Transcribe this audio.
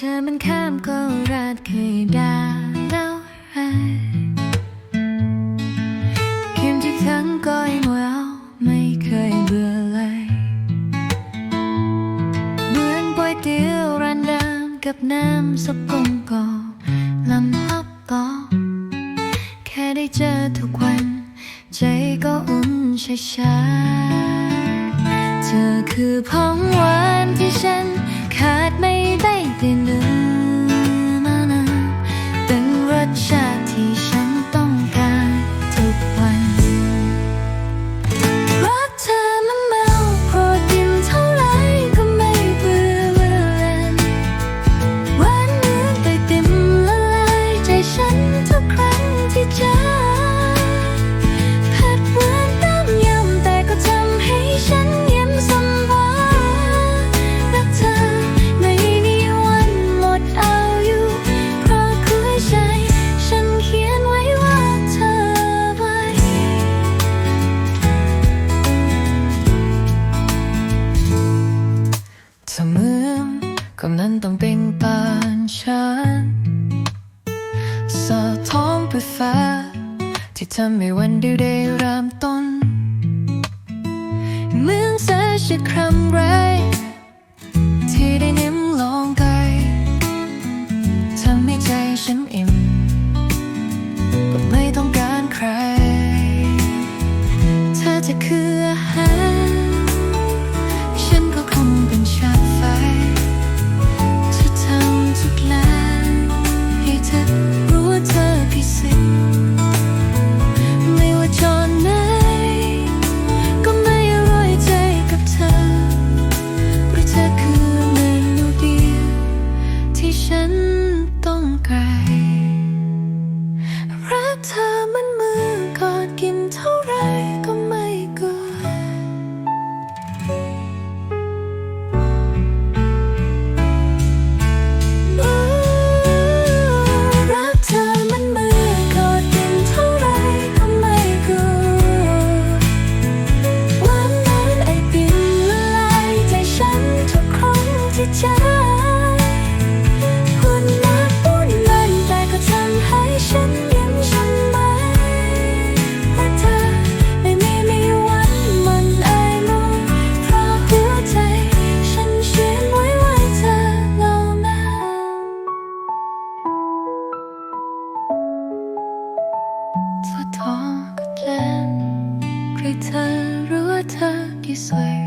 ธอมันข้ามก็รัดเคยด่าแล้วไรคืนที่ทั้งก็ยังแววไม่เคยเบื่อเลยเหมือนก๋วยเตี๋ยวร้านดิมกับน้ำซุปกลกล่อลำพับก็แค่ได้เจอทุกวัน ใจก็อุ่นช้าๆเธอคือของหวานที่ฉันขาดไม่ คำนั้นต้องเป็นปานฉัน สะท้องไปฟ้า ที่ทำให้วันเดียวได้เริ่มต้นเหมือนแสนชิดคำแรก ต้องการรักเธอมันมือกอดกินเท่าไรก็ไม่เกินรักเธอมันมือกอดกันเท่าไรก็ไม่กลัวหวานเหมือนไอติมละลายใจฉันทุกครั้งที่เจอ เธอรู้ว่าเธอกี่สวย